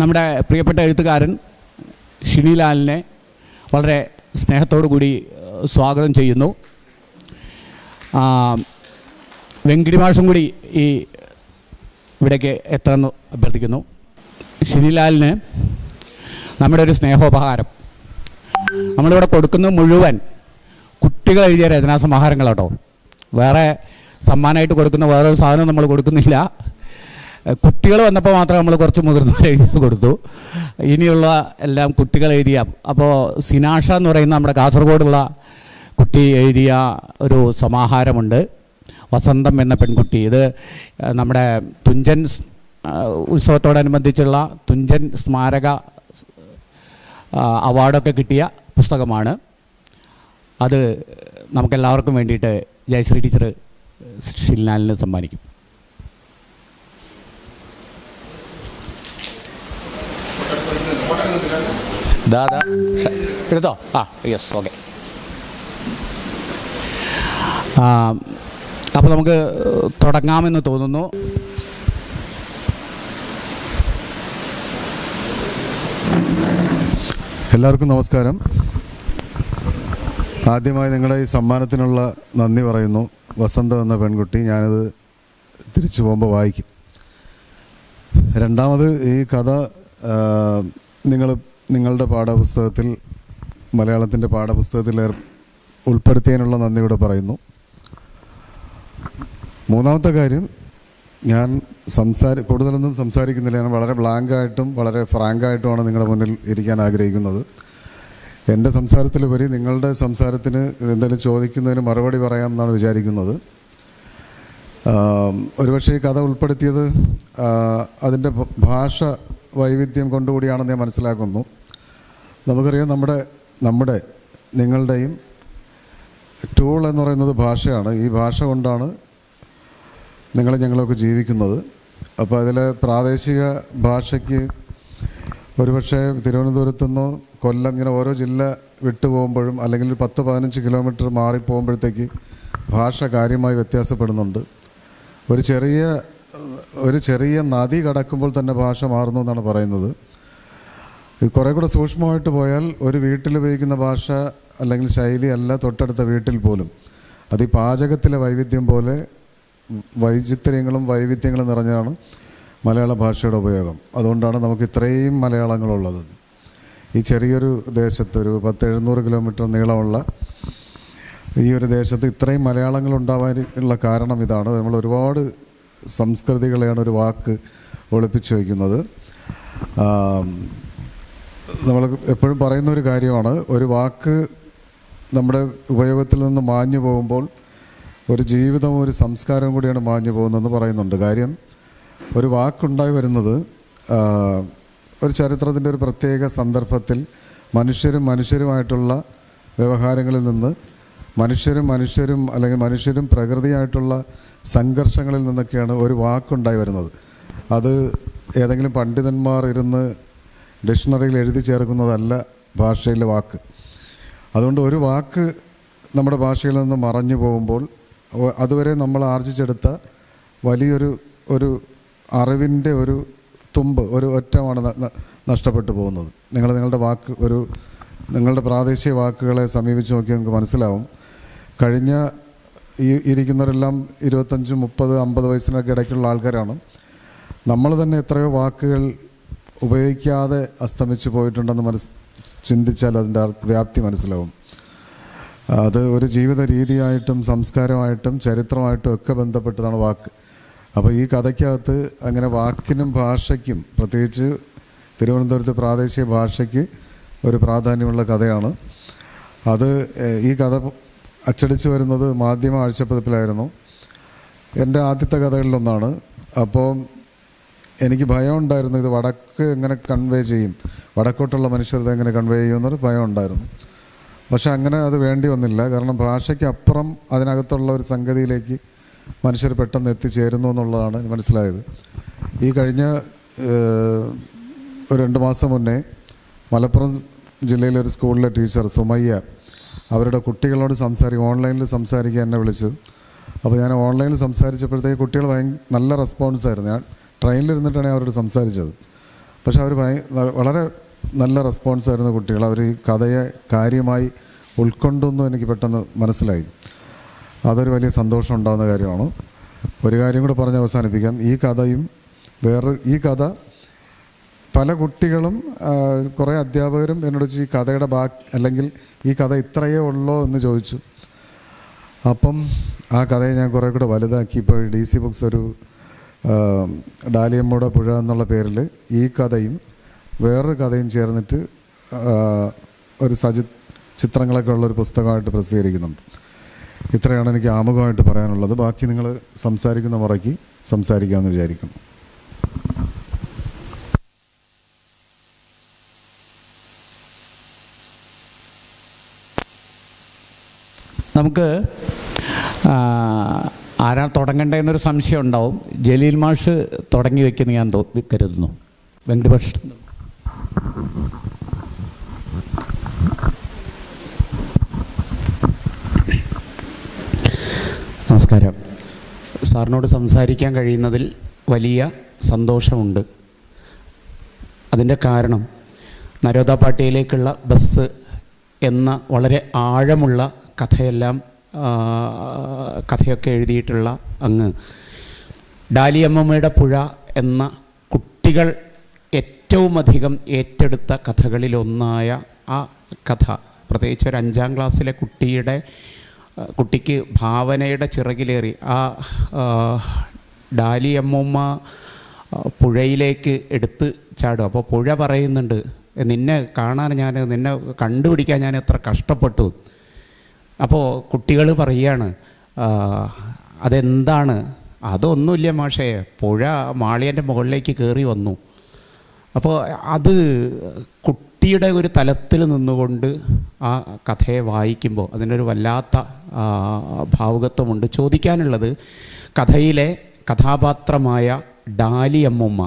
നമ്മുടെ പ്രിയപ്പെട്ട എഴുത്തുകാരൻ ഷിനിലാലിനെ വളരെ സ്നേഹത്തോടു കൂടി സ്വാഗതം ചെയ്യുന്നു. വെങ്കിടി മാഷും കൂടി ഈ ഇവിടേക്ക് എത്തണമെന്ന് അഭ്യർത്ഥിക്കുന്നു. ഷിനിലാലിന് നമ്മുടെ ഒരു സ്നേഹോപഹാരം. നമ്മളിവിടെ കൊടുക്കുന്ന മുഴുവൻ കുട്ടികൾ എഴുതിയ രചനാ സമാഹാരങ്ങളാട്ടോ വേറെ സമ്മാനമായിട്ട് കൊടുക്കുന്ന വേറൊരു സാധനം നമ്മൾ കൊടുക്കുന്നില്ല. കുട്ടികൾ വന്നപ്പോൾ മാത്രം നമ്മൾ കുറച്ച് മുതിർന്നവർ എഴുതി കൊടുത്തു. ഇനിയുള്ള എല്ലാം കുട്ടികൾ എഴുതിയ അപ്പോൾ സിനാഷ എന്ന് പറയുന്ന നമ്മുടെ കാസർഗോഡുള്ള കുട്ടി എഴുതിയ ഒരു സമാഹാരമുണ്ട്. വസന്തം എന്ന പെൺകുട്ടി. ഇത് നമ്മുടെ തുഞ്ചൻ ഉത്സവത്തോടനുബന്ധിച്ചുള്ള തുഞ്ചൻ സ്മാരക അവാർഡൊക്കെ കിട്ടിയ പുസ്തകമാണ്. അത് നമുക്കെല്ലാവർക്കും വേണ്ടിയിട്ട് ജയശ്രീ ടീച്ചർ ഷിൽനാലിന് സമ്മാനിക്കും. ദാദാ എടുത്തോ? ആ യെസ് ഓക്കെ അപ്പോൾ നമുക്ക് തുടങ്ങാമെന്ന് തോന്നുന്നു. എല്ലാവർക്കും നമസ്കാരം. ആദ്യമായി നിങ്ങളുടെ ഈ സമ്മാനത്തിനുള്ള നന്ദി പറയുന്നു. വസന്ത എന്ന പെൺകുട്ടി ഞാനത് തിരിച്ചു പോകുമ്പോൾ വായിക്കും. രണ്ടാമത് ഈ കഥ നിങ്ങൾ നിങ്ങളുടെ പാഠപുസ്തകത്തിൽ മലയാളത്തിന്റെ പാഠപുസ്തകത്തിൽ ഉൾപ്പെടുത്തിയതിനുള്ള നന്ദി ഇവിടെ പറയുന്നു. മൂന്നാമത്തെ കാര്യം ഞാൻ സംസാര കൂടുതലൊന്നും സംസാരിക്കുന്നില്ല. ഞാൻ വളരെ ബ്ലാങ്കായിട്ടും വളരെ ഫ്രാങ്കായിട്ടുമാണ് നിങ്ങളുടെ മുന്നിൽ ഇരിക്കാൻ ആഗ്രഹിക്കുന്നത്. എന്റെ സംസാരത്തിലുപരി നിങ്ങളുടെ സംസാരത്തിന് എന്തെങ്കിലും ചോദിക്കുന്നതിന് മറുപടി പറയാം എന്നാണ് വിചാരിക്കുന്നത് ഒരുപക്ഷെ ഈ കഥ ഉൾപ്പെടുത്തിയത് അതിന്റെ ഭാഷ വൈവിധ്യം കൊണ്ടുകൂടിയാണെന്ന് ഞാൻ മനസ്സിലാക്കുന്നു. നമുക്കറിയാം നമ്മുടെ നമ്മുടെ നിങ്ങളുടെയും ടൂൾ എന്ന് പറയുന്നത് ഭാഷയാണ്. ഈ ഭാഷ കൊണ്ടാണ് നിങ്ങൾ ഞങ്ങളൊക്കെ ജീവിക്കുന്നത്. അപ്പോൾ അതിൽ പ്രാദേശിക ഭാഷയ്ക്ക് ഒരുപക്ഷെ തിരുവനന്തപുരത്തു നിന്നോ കൊല്ലം ഇങ്ങനെ ഓരോ ജില്ല വിട്ടു പോകുമ്പോഴും അല്ലെങ്കിൽ ഒരു പത്ത് പതിനഞ്ച് കിലോമീറ്റർ മാറി പോകുമ്പോഴത്തേക്ക് ഭാഷ കാര്യമായി വ്യത്യാസപ്പെടുന്നുണ്ട്. ഒരു ചെറിയ ഒരു ചെറിയ നദി കടക്കുമ്പോൾ തന്നെ ഭാഷ മാറുന്നു എന്നാണ് പറയുന്നത്. കുറേ കൂടെ സൂക്ഷ്മമായിട്ട് പോയാൽ ഒരു വീട്ടിൽ ഉപയോഗിക്കുന്ന ഭാഷ അല്ലെങ്കിൽ ശൈലി അല്ല തൊട്ടടുത്ത വീട്ടിൽ പോലും. അത് ഈ പാചകത്തിലെ വൈവിധ്യം പോലെ വൈചിത്ര്യങ്ങളും വൈവിധ്യങ്ങളും നിറഞ്ഞാണ് മലയാള ഭാഷയുടെ ഉപയോഗം. അതുകൊണ്ടാണ് നമുക്ക് ഇത്രയും മലയാളങ്ങളുള്ളത്. ഈ ചെറിയൊരു ദേശത്ത് ഒരു പത്ത് എഴുന്നൂറ് കിലോമീറ്റർ നീളമുള്ള ഈ ഒരു ദേശത്ത് ഇത്രയും മലയാളങ്ങൾ ഉണ്ടാവാനുള്ള കാരണം ഇതാണ്. നമ്മൾ ഒരുപാട് സംസ്കൃതികളെയാണ് ഒരു വാക്ക് ഒളിപ്പിച്ചു വയ്ക്കുന്നത്. നമ്മൾ എപ്പോഴും പറയുന്ന ഒരു കാര്യമാണ്. ഒരു വാക്ക് നമ്മുടെ ഉപയോഗത്തിൽ നിന്ന് മാഞ്ഞു പോകുമ്പോൾ ഒരു ജീവിതവും ഒരു സംസ്കാരവും കൂടിയാണ് മാഞ്ഞു പോകുന്നതെന്ന് പറയുന്നുണ്ട്. കാര്യം ഒരു വാക്കുണ്ടായി വരുന്നത് ഒരു ചരിത്രത്തിന്റെ ഒരു പ്രത്യേക സന്ദർഭത്തിൽ മനുഷ്യരും മനുഷ്യരുമായിട്ടുള്ള വ്യവഹാരങ്ങളിൽ നിന്ന് മനുഷ്യരും മനുഷ്യരും അല്ലെങ്കിൽ മനുഷ്യരും പ്രകൃതിയായിട്ടുള്ള സംഘർഷങ്ങളിൽ നിന്നൊക്കെയാണ് ഒരു വാക്കുണ്ടായി വരുന്നത്. അത് ഏതെങ്കിലും പണ്ഡിതന്മാർ ഇരുന്ന് ഡിക്ഷണറിയിൽ എഴുതി ചേർക്കുന്നതല്ല ഭാഷയിലെ വാക്ക്. അതുകൊണ്ട് ഒരു വാക്ക് നമ്മുടെ ഭാഷയിൽ നിന്ന് മറഞ്ഞു പോകുമ്പോൾ അതുവരെ നമ്മൾ ആർജിച്ചെടുത്ത വലിയൊരു ഒരു അറിവിന്റെ ഒരു തുമ്പ് ഒരു ഒറ്റമാണ് നഷ്ടപ്പെട്ടു പോകുന്നത്. നിങ്ങൾ നിങ്ങളുടെ വാക്ക് ഒരു നിങ്ങളുടെ പ്രാദേശിക വാക്കുകളെ സമീപിച്ച് നോക്കിയാൽ നിങ്ങൾക്ക് മനസ്സിലാവും. കഴിഞ്ഞ ഈ ഇരിക്കുന്നവരെല്ലാം ഇരുപത്തഞ്ച് മുപ്പത് അമ്പത് വയസ്സിനൊക്കെ ഇടയ്ക്കുള്ള ആൾക്കാരാണ്. നമ്മൾ തന്നെ എത്രയോ വാക്കുകൾ ഉപയോഗിക്കാതെ അസ്തമിച്ചു പോയിട്ടുണ്ടെന്ന് മനസ് ചിന്തിച്ചാൽ അതിന്റെ വ്യാപ്തി മനസ്സിലാവും. അത് ഒരു ജീവിത രീതിയായിട്ടും സംസ്കാരമായിട്ടും ചരിത്രമായിട്ടും ഒക്കെ ബന്ധപ്പെട്ടതാണ് വാക്ക്. അപ്പോൾ ഈ കഥയ്ക്കകത്ത് അങ്ങനെ വാക്കിനും ഭാഷയ്ക്കും പ്രത്യേകിച്ച് തിരുവനന്തപുരത്ത് പ്രാദേശിക ഭാഷയ്ക്ക് ഒരു പ്രാധാന്യമുള്ള കഥയാണ്. അത് ഈ കഥ അച്ചടിച്ചു വരുന്നത് മാധ്യമ ആഴ്ചപ്പതിപ്പിലായിരുന്നു. എന്റെ ആദ്യത്തെ കഥകളിലൊന്നാണ്. അപ്പോൾ എനിക്ക് ഭയം ഉണ്ടായിരുന്നു ഇത് വടക്ക് എങ്ങനെ കൺവേ ചെയ്യും? വടക്കോട്ടുള്ള മനുഷ്യരത് എങ്ങനെ കൺവേ ചെയ്യും എന്നൊരു ഭയം ഉണ്ടായിരുന്നു. പക്ഷെ അങ്ങനെ അത് വേണ്ടി വന്നില്ല. കാരണം ഭാഷയ്ക്ക് അപ്പുറം അതിനകത്തുള്ള ഒരു സംഗതിയിലേക്ക് മനുഷ്യർ പെട്ടെന്ന് എത്തിച്ചേരുന്നു എന്നുള്ളതാണ് മനസ്സിലായത്. ഈ കഴിഞ്ഞ ഒരു രണ്ട് മാസം മുന്നേ മലപ്പുറം ജില്ലയിലെ ഒരു സ്കൂളിലെ ടീച്ചർ സുമയ്യ അവരുടെ കുട്ടികളോട് സംസാരിക്കും ഓൺലൈനിൽ സംസാരിക്കാൻ എന്നെ വിളിച്ചു. അപ്പോൾ ഞാൻ ഓൺലൈനിൽ സംസാരിച്ചപ്പോഴത്തേക്ക് കുട്ടികൾ ഭയങ്കര നല്ല റെസ്പോൺസായിരുന്നു ഞാൻ ട്രെയിനിലിരുന്നിട്ടാണ് അവരോട് സംസാരിച്ചത്. പക്ഷെ അവർ വളരെ നല്ല റെസ്പോൺസ് ആയിരുന്നു കുട്ടികൾ. അവർ ഈ കഥയെ കാര്യമായി ഉൾക്കൊണ്ടെന്നും എനിക്ക് പെട്ടെന്ന് മനസ്സിലായി. അതൊരു വലിയ സന്തോഷം ഉണ്ടാകുന്ന കാര്യമാണ്. ഒരു കാര്യം കൂടെ പറഞ്ഞ് അവസാനിപ്പിക്കാം. ഈ കഥയും വേറെ ഈ കഥ പല കുട്ടികളും കുറേ അധ്യാപകരും എന്നോട് ഈ കഥയുടെ ബാക്കി അല്ലെങ്കിൽ ഈ കഥ ഇത്രയേ ഉള്ളോ? എന്ന് ചോദിച്ചു. അപ്പം ആ കഥയെ ഞാൻ കുറേ കൂടെ വലുതാക്കി ഇപ്പോൾ ഡി സി ബുക്സ് ഒരു ആ, ഡാലിയമ്മയുടെ പുഴ എന്നുള്ള പേരിൽ ഈ കഥയും വേറൊരു കഥയും ചേർന്നിട്ട് ഒരു സജി ചിത്രങ്ങളൊക്കെ ഉള്ളൊരു പുസ്തകമായിട്ട് പ്രസിദ്ധീകരിക്കുന്നുണ്ട്. ഇത്രയാണ് എനിക്ക് ആമുഖമായിട്ട് പറയാനുള്ളത്. ബാക്കി നിങ്ങൾ സംസാരിക്കുന്ന മുറയ്ക്ക് സംസാരിക്കാമെന്ന് വിചാരിക്കുന്നു. നമുക്ക് ആരാ തുടങ്ങേണ്ടതെന്നൊരു സംശയം ഉണ്ടാവും. ജലീൽ മാഷ് തുടങ്ങി വെക്കുന്ന ഞാൻ കരുതുന്നു. വെങ്കടപക്ഷ നമസ്കാരം. സാറിനോട് സംസാരിക്കാൻ കഴിയുന്നതിൽ വലിയ സന്തോഷമുണ്ട്. അതിന്റെ കാരണം നരോദ പാട്ടിയിലേക്കുള്ള ബസ് എന്ന വളരെ ആഴമുള്ള കഥയെല്ലാം കഥയൊക്കെ എഴുതിയിട്ടുള്ള അങ്ങ്. ഡാലിയമ്മയുടെ പുഴ എന്ന കുട്ടികൾ ഏറ്റവും അധികം ഏറ്റെടുത്ത കഥകളിലൊന്നായ ആ കഥ. പ്രത്യേകിച്ച് ഒരു അഞ്ചാം ക്ലാസ്സിലെ കുട്ടിയുടെ കുട്ടിക്ക് ഭാവനയുടെ ചിറകിലേറി. ആ ഡാലിയമ്മൂമ്മ പുഴയിലേക്ക് എടുത്ത് ചാടും. അപ്പോൾ പുഴ പറയുന്നുണ്ട് നിന്നെ കാണാൻ ഞാൻ നിന്നെ കണ്ടുപിടിക്കാൻ ഞാൻ എത്ര കഷ്ടപ്പെട്ടു. അപ്പോൾ കുട്ടികൾ പറയുകയാണ് അതെന്താണ്? അതൊന്നുമില്ല മാഷേ പുഴ മാളിയന്റെ മുകളിലേക്ക് കയറി വന്നു. അപ്പോൾ അത് കുട്ടിയുടെ ഒരു തലത്തിൽ നിന്നുകൊണ്ട് ആ കഥയെ വായിക്കുമ്പോൾ അതിനൊരു വല്ലാത്ത ഭാവുകത്വമുണ്ട്. ചോദിക്കാനുള്ളത് കഥയിലെ കഥാപാത്രമായ ഡാലി അമ്മുമ്മ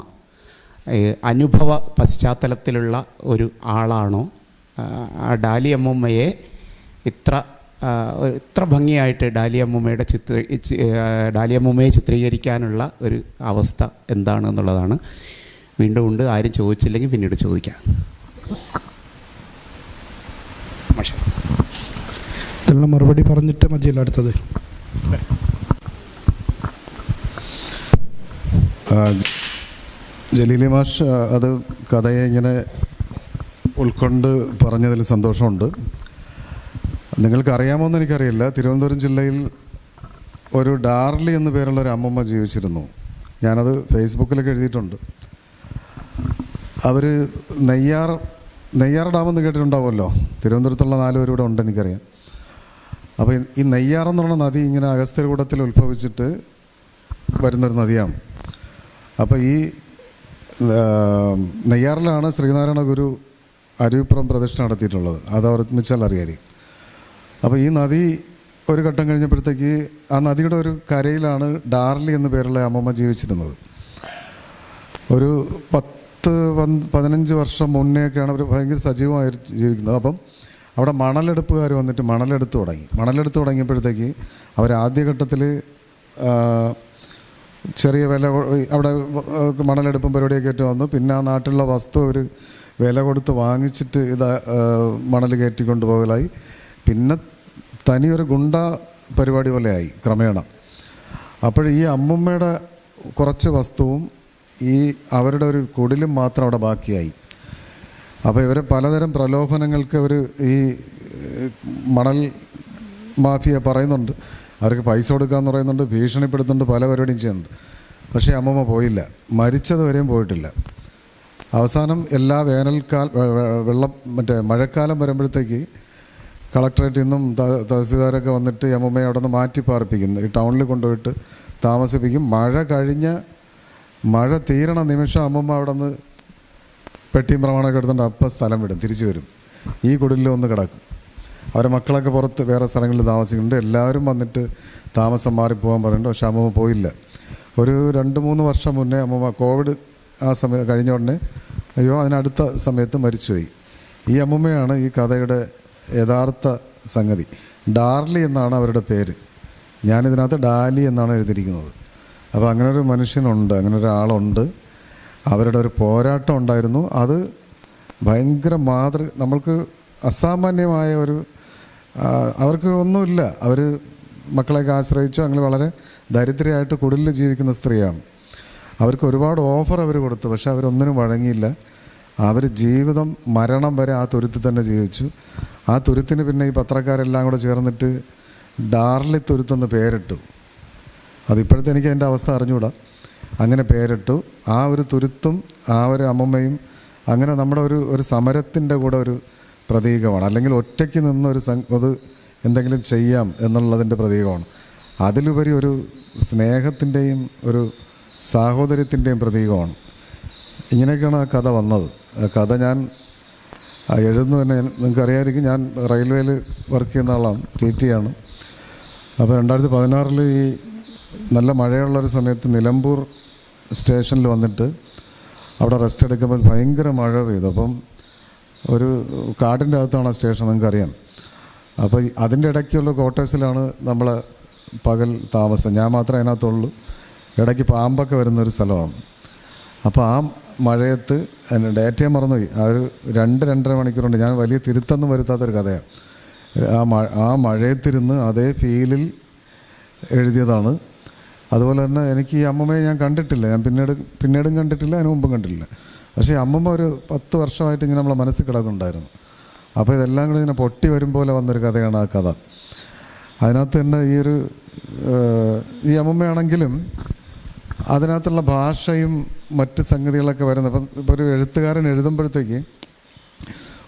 ഏ, അനുഭവ പശ്ചാത്തലത്തിലുള്ള ഒരു ആളാണോ? ആ, ആ ഡാലി അമ്മുമ്മയെ ഇത്ര ഇത്ര ഭംഗിയായിട്ട് ഡാലിയമ്മൂമ്മയുടെ ചിത്ര ഡാലിയമ്മൂമ്മയെ ചിത്രീകരിക്കാനുള്ള ഒരു അവസ്ഥ എന്താണ് എന്നുള്ളതാണ് വീണ്ടും ഉണ്ട്. ആരും ചോദിച്ചില്ലെങ്കിൽ പിന്നീട് ചോദിക്കാം. മാഷേ. ഇതിനുള്ള മറുപടി പറഞ്ഞിട്ട് മതിയല്ലോ അടുത്തത്. ആ, ജലീലി മാഷ് അത് കഥയെ ഇങ്ങനെ ഉൾക്കൊണ്ട് പറഞ്ഞതിൽ സന്തോഷമുണ്ട്. നിങ്ങൾക്ക് അറിയാമോ എന്ന് എനിക്കറിയില്ല. തിരുവനന്തപുരം ജില്ലയിൽ ഒരു ഡാർലി എന്ന പേരുള്ള ഒരു അമ്മമ്മ ജീവിച്ചിരുന്നു. ഞാനത് ഫേസ്ബുക്കിലൊക്കെ എഴുതിയിട്ടുണ്ട്. അവർ നെയ്യാർ നെയ്യാർ ഡാമെന്ന് കേട്ടിട്ടുണ്ടാവുമല്ലോ? തിരുവനന്തപുരത്തുള്ള നാല് പേരും ഇവിടെ ഉണ്ട് എനിക്കറിയാം. അപ്പോൾ ഈ നെയ്യാർ എന്ന് പറഞ്ഞ നദി ഇങ്ങനെ അഗസ്ത്യകൂടത്തിൽ ഉത്ഭവിച്ചിട്ട് വരുന്നൊരു നദിയാണ്. അപ്പോൾ ഈ നെയ്യാറിലാണ് ശ്രീനാരായണ ഗുരു അരുവിപ്പുറം പ്രതിഷ്ഠ നടത്തിയിട്ടുള്ളത്. അത് ഓർമ്മിച്ചാൽ അറിയാം അപ്പോൾ ഈ നദി ഒരു ഘട്ടം കഴിഞ്ഞപ്പോഴത്തേക്ക് ആ നദിയുടെ ഒരു കരയിലാണ് ഡാർലി എന്ന പേരുള്ള അമ്മമ്മ ജീവിച്ചിരുന്നത്. ഒരു പത്ത് പതിനഞ്ച് വർഷം മുന്നേയൊക്കെയാണ് അവർ ഭയങ്കര സജീവമായി ജീവിക്കുന്നത്. അപ്പം അവിടെ മണലെടുപ്പുകാർ വന്നിട്ട് മണലെടുത്ത് തുടങ്ങി. മണലെടുത്ത് തുടങ്ങിയപ്പോഴത്തേക്ക് അവർ ആദ്യഘട്ടത്തിൽ ചെറിയ വില അവിടെ മണലെടുപ്പും പരിപാടിയൊക്കെ ആയിട്ട് വന്നു. പിന്നെ ആ നാട്ടിലുള്ള വസ്തു അവർ വില കൊടുത്ത് വാങ്ങിച്ചിട്ട് ഇത് മണൽ കയറ്റി പോകലായി. പിന്നെ തനിയൊരു ഗുണ്ട പരിപാടി പോലെയായി ക്രമേണ. അപ്പോൾ ഈ അമ്മുമ്മയുടെ കുറച്ച് വസ്തുവും ഈ അവരുടെ ഒരു കുടിലും മാത്രം അവിടെ ബാക്കിയായി. അപ്പോൾ ഇവർ പലതരം പ്രലോഭനങ്ങൾക്ക് അവർ ഈ മണൽ മാഫിയ പറയുന്നുണ്ട്. അവർക്ക് പൈസ കൊടുക്കാമെന്ന് പറയുന്നുണ്ട് ഭീഷണിപ്പെടുത്തുന്നുണ്ട് പല പരിപാടിയും ചെയ്യുന്നുണ്ട്. പക്ഷേ അമ്മമ്മ പോയില്ല. മരിച്ചത് വരെയും പോയിട്ടില്ല. അവസാനം എല്ലാ വേനൽക്കാല വെള്ളം മറ്റേ മഴക്കാലം വരുമ്പോഴത്തേക്ക് കളക്ടറേറ്റിൽ നിന്നും തഹസീൽദാരൊക്കെ വന്നിട്ട് ഈ അമ്മമ്മയെ അവിടെ നിന്ന് മാറ്റി പാർപ്പിക്കുന്നു. ഈ ടൗണിൽ കൊണ്ടുപോയിട്ട് താമസിപ്പിക്കും. മഴ കഴിഞ്ഞ മഴ തീരണ നിമിഷം അമ്മമ്മ അവിടെ നിന്ന് പെട്ടിയും പ്രമാണമൊക്കെ എടുത്തുകൊണ്ട് അപ്പം സ്ഥലം വിടും. തിരിച്ചു വരും. ഈ കുടിലിൽ ഒന്ന് കിടക്കും. അവരെ മക്കളൊക്കെ പുറത്ത് വേറെ സ്ഥലങ്ങളിൽ താമസിക്കുന്നുണ്ട്. എല്ലാവരും വന്നിട്ട് താമസം മാറിപ്പോകാൻ പറയുന്നുണ്ട് പക്ഷെ അമ്മമ്മ പോയില്ല. ഒരു രണ്ട് മൂന്ന് വർഷം മുന്നേ അമ്മമ്മ കോവിഡ് ആ സമയം കഴിഞ്ഞ ഉടനെ അയ്യോ അതിനടുത്ത സമയത്ത് മരിച്ചുപോയി. ഈ അമ്മമ്മയാണ് ഈ കഥയുടെ യഥാർത്ഥ സംഗതി. ഡാർലി എന്നാണ് അവരുടെ പേര്. ഞാനിതിനകത്ത് ഡാലി എന്നാണ് എഴുതിയിരിക്കുന്നത്. അപ്പോൾ അങ്ങനെ ഒരു മനുഷ്യനുണ്ട് അങ്ങനെ ഒരാളുണ്ട് അവരുടെ ഒരു പോരാട്ടം ഉണ്ടായിരുന്നു. അത് ഭയങ്കര മാതൃ നമ്മൾക്ക് അസാമാന്യമായ ഒരു അവർക്ക് ഒന്നുമില്ല. അവർ മക്കളെയൊക്കെ ആശ്രയിച്ചു അങ്ങനെ വളരെ ദരിദ്രയായിട്ട് കുടിലിൽ ജീവിക്കുന്ന സ്ത്രീയാണ്. അവർക്ക് ഒരുപാട് ഓഫർ അവർ കൊടുത്തു പക്ഷെ അവരൊന്നിനും വഴങ്ങിയില്ല. അവർ ജീവിതം മരണം വരെ ആ തുരുത്തിൽ തന്നെ ജീവിച്ചു. ആ തുരുത്തിന് പിന്നെ ഈ പത്രക്കാരെല്ലാം കൂടെ ചേർന്നിട്ട് ഡാർലി തുരുത്തെന്ന് പേരിട്ടു. അതിപ്പോഴത്തെ എനിക്ക് അതിന്റെ അവസ്ഥ അറിഞ്ഞുകൂടാ അങ്ങനെ പേരിട്ടു. ആ ഒരു തുരുത്തും ആ ഒരു അമ്മമ്മയും അങ്ങനെ നമ്മുടെ ഒരു ഒരു സമരത്തിന്റെ കൂടെ ഒരു പ്രതീകമാണ്. അല്ലെങ്കിൽ ഒറ്റയ്ക്ക് നിന്ന് ഒരു അത് എന്തെങ്കിലും ചെയ്യാം എന്നുള്ളതിന്റെ പ്രതീകമാണ്. അതിലുപരി ഒരു സ്നേഹത്തിന്റെയും ഒരു സാഹോദര്യത്തിന്റെയും പ്രതീകമാണ്. ഇങ്ങനെയൊക്കെയാണ് ആ കഥ വന്നത്. കഥ ഞാൻ എഴുതുന്നു തന്നെ നിങ്ങൾക്ക് അറിയാമായിരിക്കും ഞാൻ റെയിൽവേയിൽ വർക്ക് ചെയ്യുന്ന ആളാണ് ടി ടി ആണ്. അപ്പോൾ രണ്ടായിരത്തി പതിനാറിൽ ഈ നല്ല മഴയുള്ളൊരു സമയത്ത് നിലമ്പൂർ സ്റ്റേഷനിൽ വന്നിട്ട് അവിടെ റെസ്റ്റ് എടുക്കുമ്പോൾ ഭയങ്കര മഴ പെയ്തു. അപ്പം ഒരു കാടിന്റെ അകത്താണ് ആ സ്റ്റേഷൻ നിങ്ങൾക്കറിയാം അപ്പോൾ അതിന്റെ ഇടയ്ക്കുള്ള ക്വാർട്ടേഴ്സിലാണ് നമ്മൾ പകൽ താമസം. ഞാൻ മാത്രമേ അതിനകത്തുള്ളൂ. ഇടയ്ക്ക് പാമ്പൊക്കെ വരുന്നൊരു സ്ഥലമാണ്. അപ്പോൾ ആ മഴയത്ത് എന്റെ ഡേറ്റയെ മറന്നുപോയി. ആ ഒരു രണ്ട് രണ്ടര മണിക്കൂറുണ്ട്. ഞാൻ വലിയ തിരുത്തൊന്നും വരുത്താത്തൊരു കഥയാണ് ആ മഴ ആ മഴയത്തിരുന്ന് അതേ ഫീലിൽ എഴുതിയതാണ്. അതുപോലെ തന്നെ എനിക്ക് ഈ അമ്മമ്മയെ ഞാൻ കണ്ടിട്ടില്ല. ഞാൻ പിന്നീട് പിന്നീടും കണ്ടിട്ടില്ല അതിന് മുമ്പും കണ്ടിട്ടില്ല. പക്ഷേ അമ്മമ്മ ഒരു പത്ത് വർഷമായിട്ട് ഇങ്ങനെ നമ്മളെ മനസ്സിൽ കിടക്കുന്നുണ്ടായിരുന്നു അപ്പോൾ ഇതെല്ലാം കൂടി ഇങ്ങനെ പൊട്ടി വരും പോലെ വന്നൊരു കഥയാണ് ആ കഥ. അതിനകത്ത് തന്നെ ഈ ഒരു ഈ അമ്മമ്മയാണെങ്കിലും അതിനകത്തുള്ള ഭാഷയും മറ്റ് സംഗതികളൊക്കെ വരുന്നത്. ഇപ്പം ഇപ്പോൾ ഒരു എഴുത്തുകാരൻ എഴുതുമ്പോഴത്തേക്ക്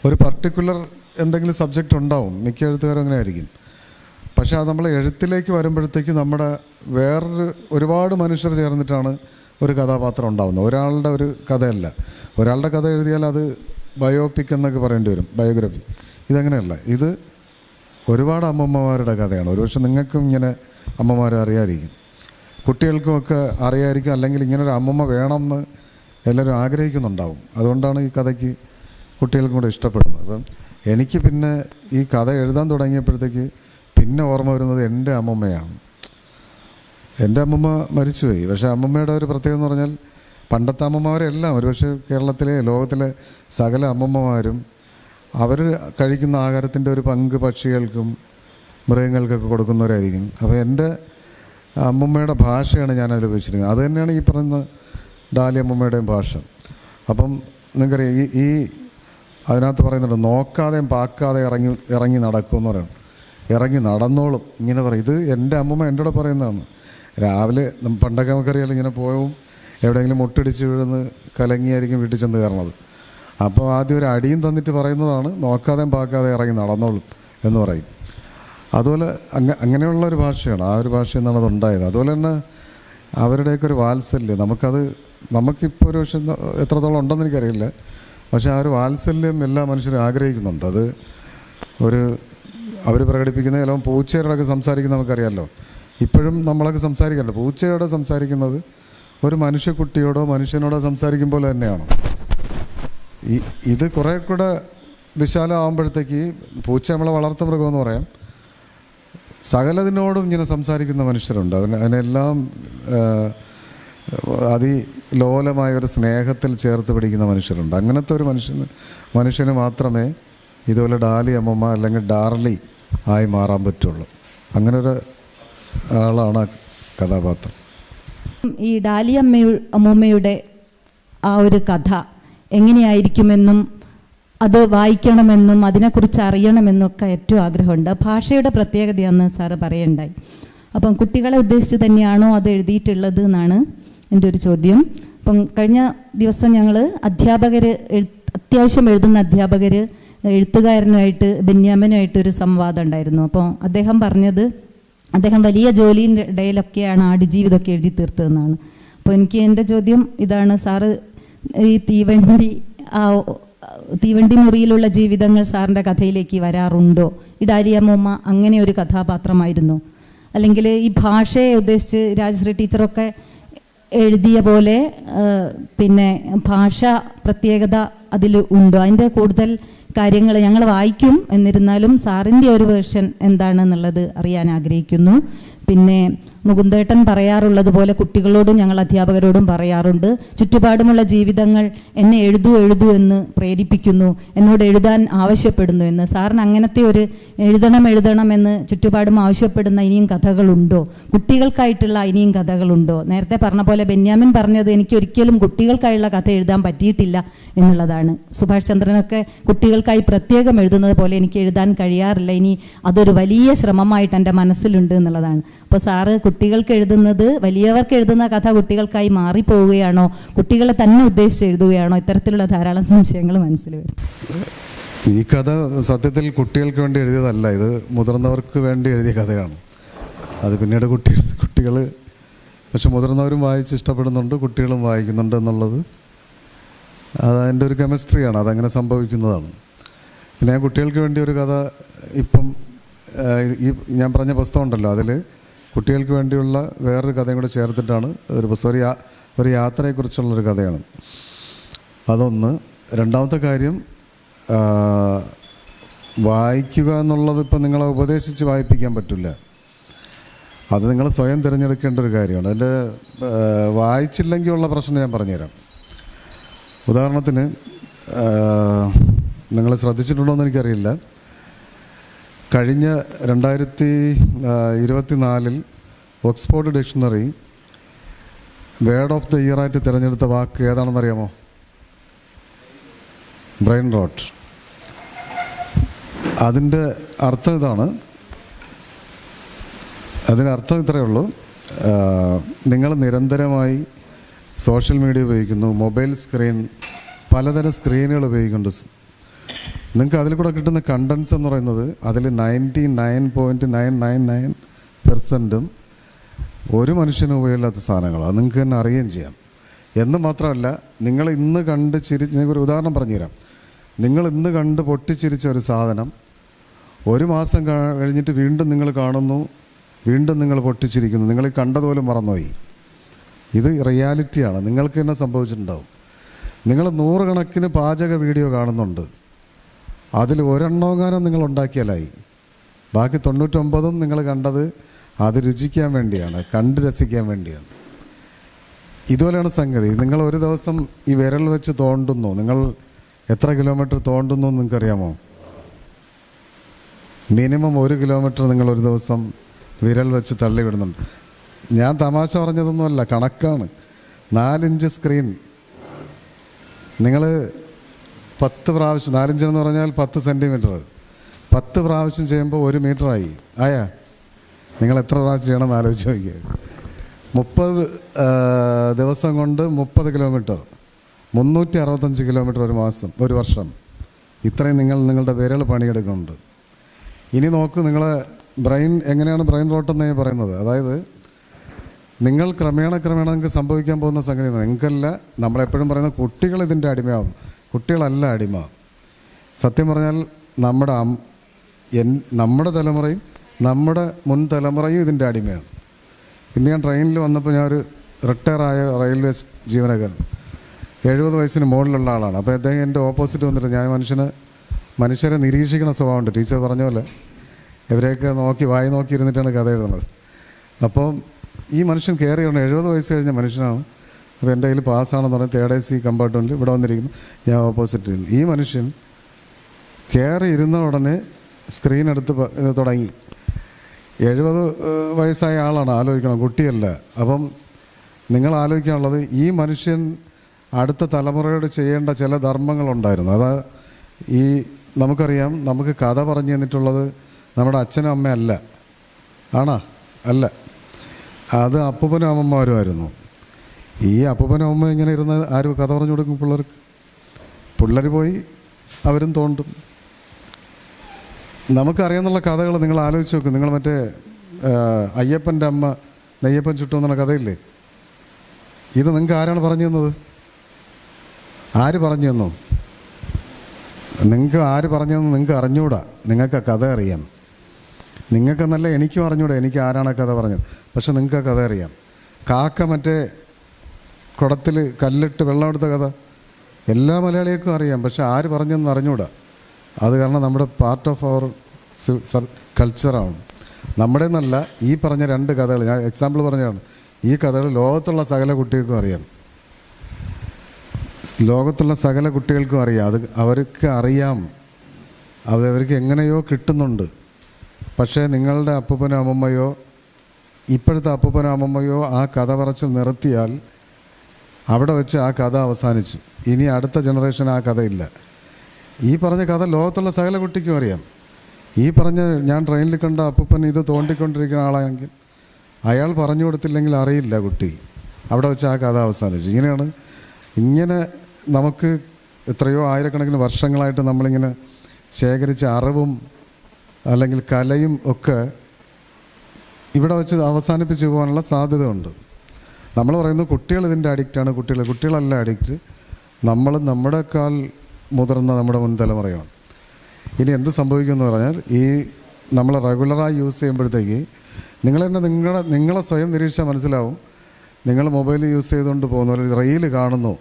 ഒരു പർട്ടിക്കുലർ എന്തെങ്കിലും സബ്ജക്റ്റ് ഉണ്ടാവും. മിക്ക എഴുത്തുകാരും അങ്ങനെ ആയിരിക്കും. പക്ഷേ അത് നമ്മൾ എഴുത്തിലേക്ക് വരുമ്പോഴത്തേക്ക് നമ്മുടെ വേറൊരു ഒരുപാട് മനുഷ്യർ ചേർന്നിട്ടാണ് ഒരു കഥാപാത്രം ഉണ്ടാകുന്നത് ഒരാളുടെ ഒരു കഥയല്ല. ഒരാളുടെ കഥ എഴുതിയാൽ അത് ബയോപിക് എന്നൊക്കെ പറയേണ്ടി വരും. ബയോഗ്രഫി ഇതങ്ങനെയല്ല. ഇത് ഒരുപാട് അമ്മമ്മമാരുടെ കഥയാണ്. ഒരുപക്ഷെ നിങ്ങൾക്കും ഇങ്ങനെ അമ്മമാരെ അറിയാതിരിക്കും കുട്ടികൾക്കുമൊക്കെ അറിയായിരിക്കും അല്ലെങ്കിൽ ഇങ്ങനൊരു അമ്മമ്മ വേണമെന്ന് എല്ലാവരും ആഗ്രഹിക്കുന്നുണ്ടാവും. അതുകൊണ്ടാണ് ഈ കഥയ്ക്ക് കുട്ടികൾക്കും കൂടെ ഇഷ്ടപ്പെടുന്നത്. അപ്പം എനിക്ക് പിന്നെ ഈ കഥ എഴുതാൻ തുടങ്ങിയപ്പോഴത്തേക്ക് പിന്നെ ഓർമ്മ വരുന്നത് എന്റെ അമ്മമ്മയാണ്. എന്റെ അമ്മമ്മ മരിച്ചുപോയി. പക്ഷേ അമ്മമ്മയുടെ ഒരു പ്രത്യേകത എന്ന് പറഞ്ഞാൽ പണ്ടത്തെ അമ്മമാരെല്ലാം ഒരുപക്ഷെ കേരളത്തിലെ ലോകത്തിലെ സകല അമ്മമ്മമാരും അവർ കഴിക്കുന്ന ആഹാരത്തിന്റെ ഒരു പങ്ക് പക്ഷികൾക്കും മൃഗങ്ങൾക്കൊക്കെ കൊടുക്കുന്നവരായിരിക്കും. അപ്പോൾ എന്റെ അമ്മമ്മയുടെ ഭാഷയാണ് ഞാൻ ഉപയോഗിച്ചിരിക്കുന്നത്. അത് തന്നെയാണ് ഈ പറയുന്ന ഡാലി അമ്മമ്മയുടെയും ഭാഷ. അപ്പം നിങ്ങൾക്കറിയാം ഈ ഈ അതിനകത്ത് പറയുന്നുണ്ട് നോക്കാതെയും പാക്കാതെ ഇറങ്ങി ഇറങ്ങി നടക്കുമെന്ന് പറയണം. ഇറങ്ങി നടന്നോളും. ഇങ്ങനെ പറയും. ഇത് എന്റെ അമ്മമ്മ എന്റെ കൂടെ പറയുന്നതാണ്. രാവിലെ പണ്ടൊക്കെ നമുക്കറിയാലോ ഇങ്ങനെ പോവും എവിടെയെങ്കിലും മുട്ടിടിച്ച് വീഴുന്ന് കലങ്ങിയായിരിക്കും വീട്ടിൽ ചെന്ന് കയറണത്. അപ്പോൾ ആദ്യം ഒരു അടിയും തന്നിട്ട് പറയുന്നതാണ് നോക്കാതെയും പാക്കാതെ ഇറങ്ങി നടന്നോളും എന്ന് പറയും. അതുപോലെ അങ്ങ അങ്ങനെയുള്ള ഒരു ഭാഷയാണ്. ആ ഒരു ഭാഷയിൽ നിന്നാണ് അതുണ്ടായത് അതുപോലെ തന്നെ അവരുടെയൊക്കെ ഒരു വാത്സല്യം. നമുക്കത് നമുക്കിപ്പോൾ ഒരു പക്ഷേ എത്രത്തോളം ഉണ്ടെന്ന് എനിക്കറിയില്ല. പക്ഷേ ആ ഒരു വാത്സല്യം എല്ലാ മനുഷ്യരും ആഗ്രഹിക്കുന്നുണ്ട്. അത് ഒരു അവർ പ്രകടിപ്പിക്കുന്ന ചിലപ്പോൾ പൂച്ചയോടൊക്കെ സംസാരിക്കുന്ന നമുക്കറിയാമല്ലോ ഇപ്പോഴും നമ്മളൊക്കെ സംസാരിക്കാറുണ്ട്. പൂച്ചയോട് സംസാരിക്കുന്നത് ഒരു മനുഷ്യക്കുട്ടിയോടോ മനുഷ്യനോടോ സംസാരിക്കും പോലെ തന്നെയാണ്. ഈ ഇത് കുറേ കൂടെ വിശാലമാകുമ്പോഴത്തേക്ക് പൂച്ച നമ്മളെ വളർത്തു മൃഗമെന്ന് പറയാം. സകലതിനോടും ഇങ്ങനെ സംസാരിക്കുന്ന മനുഷ്യരുണ്ട്. അവന് അതിനെല്ലാം അതിലോലമായ ഒരു സ്നേഹത്തിൽ ചേർത്ത് പിടിക്കുന്ന മനുഷ്യരുണ്ട്. അങ്ങനത്തെ ഒരു മനുഷ്യന് മനുഷ്യന് മാത്രമേ ഇതുപോലെ ഡാലി അമ്മമ്മ അല്ലെങ്കിൽ ഡാർലി ആയി മാറാൻ പറ്റുള്ളൂ. അങ്ങനെ ഒരു ആളാണ് കഥാപാത്രം. ഈ ഡാലി അമ്മയുടെ അമ്മൂമ്മയുടെ ആ ഒരു കഥ എങ്ങനെയായിരിക്കുമെന്നും അത് വായിക്കണമെന്നും അതിനെക്കുറിച്ച് അറിയണമെന്നൊക്കെ ഏറ്റവും ആഗ്രഹമുണ്ട്. ഭാഷയുടെ പ്രത്യേകതയാണ് സാറ് പറയണ്ടായി. അപ്പം കുട്ടികളെ ഉദ്ദേശിച്ച് തന്നെയാണോ അത് എഴുതിയിട്ടുള്ളത് എന്നാണ് എന്റെ ഒരു ചോദ്യം. അപ്പം കഴിഞ്ഞ ദിവസം ഞങ്ങൾ അധ്യാപകർ അത്യാവശ്യം എഴുതുന്ന അധ്യാപകർ എഴുത്തുകാരനുമായിട്ട് ബെന്യാമനുമായിട്ട് ഒരു സംവാദം ഉണ്ടായിരുന്നു. അപ്പോൾ അദ്ദേഹം പറഞ്ഞത് അദ്ദേഹം വലിയ ജോലിന്റെ ഇടയിലൊക്കെയാണ് ആടുജീവിതമൊക്കെ എഴുതി തീർത്തതെന്നാണ്. അപ്പോൾ എനിക്ക് എന്റെ ചോദ്യം ഇതാണ്. സാറ് ഈ തീവണ്ടി ആ തീവണ്ടി മുറിയിലുള്ള ജീവിതങ്ങൾ സാറിന്റെ കഥയിലേക്ക് വരാറുണ്ടോ? ഇഡാലിയമ്മ അങ്ങനെ ഒരു കഥാപാത്രമായിരുന്നു. അല്ലെങ്കിൽ ഈ ഭാഷയെ ഉദ്ദേശിച്ച് രാജശ്രീ ടീച്ചറൊക്കെ എഴുതിയ പോലെ പിന്നെ ഭാഷ പ്രത്യേകത അതിൽ ഉണ്ടോ? അതിന്റെ കൂടുതൽ കാര്യങ്ങൾ ഞങ്ങൾ വായിക്കും. എന്നിരുന്നാലും സാറിന്റെ ഒരു വേർഷൻ എന്താണെന്നുള്ളത് അറിയാൻ ആഗ്രഹിക്കുന്നു. പിന്നെ മുകുന്ദേട്ടൻ പറയാറുള്ളത് പോലെ കുട്ടികളോടും ഞങ്ങൾ അധ്യാപകരോടും പറയാറുണ്ട്. ചുറ്റുപാടുമുള്ള ജീവിതങ്ങൾ എന്നെ എഴുതൂ എഴുതൂ എന്ന് പ്രേരിപ്പിക്കുന്നു. എന്നോട് എഴുതാൻ ആവശ്യപ്പെടുന്നു എന്ന്. സാറിന് അങ്ങനത്തെ ഒരു എഴുതണം എഴുതണം എന്ന് ചുറ്റുപാടും ആവശ്യപ്പെടുന്ന ഇനിയും കഥകളുണ്ടോ? കുട്ടികൾക്കായിട്ടുള്ള ഇനിയും കഥകളുണ്ടോ? നേരത്തെ പറഞ്ഞ പോലെ ബെന്യാമിൻ പറഞ്ഞത് എനിക്ക് ഒരിക്കലും കുട്ടികൾക്കായുള്ള കഥ എഴുതാൻ പറ്റിയിട്ടില്ല എന്നുള്ളതാണ്. സുഭാഷ് ചന്ദ്രനൊക്കെ കുട്ടികൾക്കായി പ്രത്യേകം എഴുതുന്നത് പോലെ എനിക്ക് എഴുതാൻ കഴിയാറില്ല. ഇനി അതൊരു വലിയ ശ്രമമായിട്ട് എന്റെ മനസ്സിലുണ്ട് എന്നുള്ളതാണ്. അപ്പോൾ സാറ് കുട്ടികൾക്ക് എഴുതുന്നത് വലിയവർക്ക് എഴുതുന്ന കഥ കുട്ടികൾക്കായി മാറിപ്പോവുകയാണോ? കുട്ടികളെ തന്നെ ഉദ്ദേശിച്ച് എഴുതുകയാണോ? ഇത്തരത്തിലുള്ള ധാരാളം സംശയങ്ങൾ മനസ്സിൽ വരും. ഈ കഥ സത്യത്തിൽ കുട്ടികൾക്ക് വേണ്ടി എഴുതിയതല്ല. ഇത് മുതിർന്നവർക്ക് വേണ്ടി എഴുതിയ കഥയാണ്. അത് പിന്നീട് കുട്ടികൾ കുട്ടികൾ പക്ഷെ മുതിർന്നവരും വായിച്ച് ഇഷ്ടപ്പെടുന്നുണ്ട് കുട്ടികളും വായിക്കുന്നുണ്ട് എന്നുള്ളത്. അത് അതിന്റെ ഒരു കെമിസ്ട്രിയാണ്. അതങ്ങനെ സംഭവിക്കുന്നതാണ്. പിന്നെ ഞാൻ കുട്ടികൾക്ക് വേണ്ടി ഒരു കഥ ഇപ്പം ഈ ഞാൻ പറഞ്ഞ പുസ്തകം ഉണ്ടല്ലോ അതിൽ കുട്ടികൾക്ക് വേണ്ടിയുള്ള വേറൊരു കഥയും കൂടെ ചേർത്തിട്ടാണ് ഒരു പുസ്തകം ഒരു ഒരു യാത്രയെക്കുറിച്ചുള്ളൊരു കഥയാണ്. അതൊന്ന് രണ്ടാമത്തെ കാര്യം വായിക്കുക എന്നുള്ളത് ഇപ്പം നിങ്ങളെ ഉപദേശിച്ച് വായിപ്പിക്കാൻ പറ്റില്ല. അത് നിങ്ങൾ സ്വയം തിരഞ്ഞെടുക്കേണ്ട ഒരു കാര്യമാണ്. അതിന്റെ വായിച്ചില്ലെങ്കിൽ ഉള്ള പ്രശ്നം ഞാൻ പറഞ്ഞുതരാം. ഉദാഹരണത്തിന് നിങ്ങൾ ശ്രദ്ധിച്ചിട്ടുണ്ടോ എന്ന് എനിക്കറിയില്ല. കഴിഞ്ഞ രണ്ടായിരത്തി ഇരുപത്തി നാലിൽ Oxford dictionary word of the year ആയിട്ട് തിരഞ്ഞെടുത്ത വാക്ക് ഏതാണെന്നറിയാമോ? Brain rot. അതിന്റെ അർത്ഥം ഇതാണ്. അതിന്റെ അതിനർത്ഥം ഇത്രയേ ഉള്ളൂ. നിങ്ങൾ നിരന്തരമായി സോഷ്യൽ മീഡിയ ഉപയോഗിക്കുന്നു മൊബൈൽ സ്ക്രീൻ പലതരം സ്ക്രീനുകൾ ഉപയോഗിക്കുന്നുണ്ട്. നിങ്ങൾക്ക് അതിൽ കൂടെ കിട്ടുന്ന കണ്ടൻസ് എന്ന് പറയുന്നത് അതിൽ ninety nine point nine nine nine പെർസെന്റും ഒരു മനുഷ്യനും ഉപയോഗമില്ലാത്ത സാധനങ്ങളാണ് നിങ്ങൾക്ക് തന്നെ അറിയുകയും ചെയ്യാം. എന്ന് മാത്രമല്ല നിങ്ങൾ ഇന്ന് കണ്ട് ചിരി ഒരു ഉദാഹരണം പറഞ്ഞുതരാം. നിങ്ങൾ ഇന്ന് കണ്ട് പൊട്ടിച്ചിരിച്ച ഒരു സാധനം ഒരു മാസം കഴിഞ്ഞിട്ട് വീണ്ടും നിങ്ങൾ കാണുന്നു വീണ്ടും നിങ്ങൾ പൊട്ടിച്ചിരിക്കുന്നു. നിങ്ങൾ കണ്ടതുപോലും മറന്നുപോയി. ഇത് റിയാലിറ്റിയാണ്. നിങ്ങൾക്ക് തന്നെ സംഭവിച്ചിട്ടുണ്ടാവും. നിങ്ങൾ നൂറുകണക്കിന് പാചക വീഡിയോ കാണുന്നുണ്ട്. അതിൽ ഒരെണ്ണമെങ്ങാനും നിങ്ങൾ ഉണ്ടാക്കിയാലായി. ബാക്കി തൊണ്ണൂറ്റൊമ്പതും നിങ്ങൾ കണ്ടത് അത് രുചിക്കാൻ വേണ്ടിയാണ് കണ്ട് രസിക്കാൻ വേണ്ടിയാണ്. ഇതുപോലെയാണ് സംഗതി. നിങ്ങൾ ഒരു ദിവസം ഈ വിരൽ വെച്ച് തോണ്ടുന്നു. നിങ്ങൾ എത്ര കിലോമീറ്റർ തോണ്ടുന്നു നിങ്ങൾക്കറിയാമോ? മിനിമം ഒരു കിലോമീറ്റർ നിങ്ങൾ ഒരു ദിവസം വിരൽ വെച്ച് തള്ളിവിടുന്നുണ്ട്. ഞാൻ തമാശ പറഞ്ഞതൊന്നുമല്ല കണക്കാണ്. നാലിഞ്ച് സ്ക്രീൻ. നിങ്ങൾ പത്ത് പ്രാവശ്യം നാലിഞ്ചെന്ന് പറഞ്ഞാൽ പത്ത് സെന്റിമീറ്റർ പത്ത് പ്രാവശ്യം ചെയ്യുമ്പോൾ ഒരു മീറ്ററായി ആയാ. നിങ്ങൾ എത്ര പ്രാവശ്യം ചെയ്യണമെന്ന് ആലോചിച്ച് നോക്കിയത് മുപ്പത് ദിവസം കൊണ്ട് മുപ്പത് കിലോമീറ്റർ മുന്നൂറ്റി അറുപത്തഞ്ച് കിലോമീറ്റർ ഒരു മാസം ഒരു വർഷം. ഇത്രയും നിങ്ങൾ നിങ്ങളുടെ വിരൽ പണിയെടുക്കുന്നുണ്ട്. ഇനി നോക്കൂ നിങ്ങളെ ബ്രെയിൻ എങ്ങനെയാണ് ബ്രെയിൻ റോട്ടെന്ന് പറയുന്നത്. അതായത് നിങ്ങൾ ക്രമേണ ക്രമേണ നിങ്ങൾക്ക് സംഭവിക്കാൻ പോകുന്ന സംഗതി നിങ്ങൾക്കല്ല നമ്മളെപ്പോഴും പറയുന്ന കുട്ടികൾ ഇതിന്റെ അടിമയാവും. കുട്ടികളല്ല അടിമ. സത്യം പറഞ്ഞാൽ നമ്മുടെ എൻ നമ്മുടെ തലമുറയും നമ്മുടെ മുൻ തലമുറയും ഇതിന്റെ അടിമയാണ്. ഇന്ന് ഞാൻ ട്രെയിനിൽ വന്നപ്പോൾ ഞാൻ ഒരു റിട്ടയറായ റെയിൽവേ ജീവനക്കാരൻ. എഴുപത് വയസ്സിന് മുകളിലുള്ള ആളാണ്. അപ്പോൾ അദ്ദേഹം എന്റെ ഓപ്പോസിറ്റ് വന്നിട്ട് ഞാൻ മനുഷ്യന് മനുഷ്യരെ നിരീക്ഷിക്കുന്ന സ്വഭാവമുണ്ട്. ടീച്ചർ പറഞ്ഞ പോലെ ഇവരെയൊക്കെ നോക്കി വായി നോക്കി ഇരുന്നിട്ടാണ് കഥ എഴുതുന്നത്. അപ്പം ഈ മനുഷ്യൻ കയറി വരണം എഴുപത് വയസ്സ് കഴിഞ്ഞ മനുഷ്യനാണ്. അപ്പോൾ എന്റെ കയ്യിൽ പാസ്സാണെന്ന് പറഞ്ഞ് തേർഡ് എ സി കമ്പാർട്ട്മെന്റിൽ ഇവിടെ വന്നിരിക്കുന്നു. ഞാൻ ഓപ്പോസിറ്റ് ഇരുന്നു. ഈ മനുഷ്യൻ കയറി ഇരുന്ന ഉടനെ സ്ക്രീൻ എടുത്ത് തുടങ്ങി. എഴുപത് വയസ്സായ ആളാണ്. ആലോചിക്കണം കുട്ടിയല്ല. അപ്പം നിങ്ങൾ ആലോചിക്കാനുള്ളത് ഈ മനുഷ്യൻ അടുത്ത തലമുറയോട് ചെയ്യേണ്ട ചില ധർമ്മങ്ങളുണ്ടായിരുന്നു. അത് ഈ നമുക്കറിയാം നമുക്ക് കഥ പറഞ്ഞു തന്നിട്ടുള്ളത് നമ്മുടെ അച്ഛനും അമ്മയല്ല ആണാ? അല്ല. അത് അപ്പൂപ്പനും അമ്മമാരുമായിരുന്നു ഈ അപ്പനും അമ്മ ഇങ്ങനെ ഇരുന്ന് ആരും കഥ പറഞ്ഞു കൊടുക്കും പിള്ളേർക്ക്. പിള്ളേർ പോയി അവരും തോണ്ടും. നമുക്കറിയാന്നുള്ള കഥകൾ നിങ്ങൾ ആലോചിച്ച് നോക്കും. നിങ്ങൾ മറ്റേ അയ്യപ്പന്റെ അമ്മ നെയ്യപ്പൻ ചുട്ടു എന്നുള്ള കഥയില്ലേ? ഇത് നിങ്ങൾക്ക് ആരാണ് പറഞ്ഞു തന്നത്? ആര് പറഞ്ഞു തന്നു? നിങ്ങൾക്ക് ആര് പറഞ്ഞു തന്നു? നിങ്ങൾക്ക് അറിഞ്ഞൂടാ. നിങ്ങൾക്ക് ആ കഥ അറിയാം. നിങ്ങൾക്ക് നല്ല എനിക്കും അറിഞ്ഞൂടാ. എനിക്ക് ആരാണ് കഥ പറഞ്ഞത്? പക്ഷെ നിങ്ങൾക്ക് ആ കഥ അറിയാം. കാക്ക മറ്റേ കുടത്തിൽ കല്ലിട്ട് വെള്ളം എടുത്ത കഥ. എല്ലാ മലയാളികൾക്കും അറിയാം. പക്ഷെ ആര് പറഞ്ഞെന്ന് അറിഞ്ഞൂടാ. അത് കാരണം നമ്മുടെ പാർട്ട് ഓഫ് അവർ കൾച്ചറാണ് നമ്മുടെ നല്ല ഈ പറഞ്ഞ രണ്ട് കഥകൾ. ഞാൻ എക്സാമ്പിൾ പറഞ്ഞതാണ്. ഈ കഥകൾ ലോകത്തുള്ള സകല കുട്ടികൾക്കും അറിയാം. ലോകത്തുള്ള സകല കുട്ടികൾക്കും അറിയാം. അത് അവർക്ക് അറിയാം. അത് അവർക്ക് എങ്ങനെയോ കിട്ടുന്നുണ്ട്. പക്ഷേ നിങ്ങളുടെ അപ്പൂപ്പനോ അമ്മമ്മയോ ഇപ്പോഴത്തെ അപ്പൂപ്പനോ അമ്മമ്മയോ ആ കഥ പറച്ചിൽ നിർത്തിയാൽ അവിടെ വെച്ച് ആ കഥ അവസാനിച്ചു. ഇനി അടുത്ത ജനറേഷൻ ആ കഥയില്ല ഈ പറഞ്ഞ കഥ ലോകത്തുള്ള സകല കുട്ടിക്കും അറിയാം. ഈ പറഞ്ഞ ഞാൻ ട്രെയിനിൽ കണ്ട അപ്പൂപ്പൻ ഇത് തോണ്ടിക്കൊണ്ടിരിക്കുന്ന ആളാണെങ്കിൽ അയാൾ പറഞ്ഞു കൊടുത്തില്ലെങ്കിൽ അറിയില്ല കുട്ടി. അവിടെ വെച്ച് ആ കഥ അവസാനിച്ചു. ഇങ്ങനെയാണ് ഇങ്ങനെ നമുക്ക് എത്രയോ ആയിരക്കണക്കിന് വർഷങ്ങളായിട്ട് നമ്മളിങ്ങനെ ശേഖരിച്ച അറിവും അല്ലെങ്കിൽ കലയും ഒക്കെ ഇവിടെ വെച്ച് അവസാനിപ്പിച്ച് പോകാനുള്ള സാധ്യതയുണ്ട്. നമ്മൾ പറയുന്നത് കുട്ടികൾ ഇതിന്റെ അഡിക്റ്റാണ് കുട്ടികൾ കുട്ടികളല്ല അഡിക്റ്റ് നമ്മൾ നമ്മുടെക്കാൾ മുതിർന്ന നമ്മുടെ മുൻ തലമുറയാണ്. ഇനി എന്ത് സംഭവിക്കുമെന്ന് പറഞ്ഞാൽ ഈ നമ്മൾ റെഗുലറായി യൂസ് ചെയ്യുമ്പോഴത്തേക്ക് നിങ്ങൾ തന്നെ നിങ്ങളെ നിങ്ങളെ സ്വയം നിരീക്ഷിച്ചാൽ മനസ്സിലാവും. നിങ്ങൾ മൊബൈൽ യൂസ് ചെയ്തുകൊണ്ട് പോകുന്ന പോലെ റീൽ കാണുന്നു.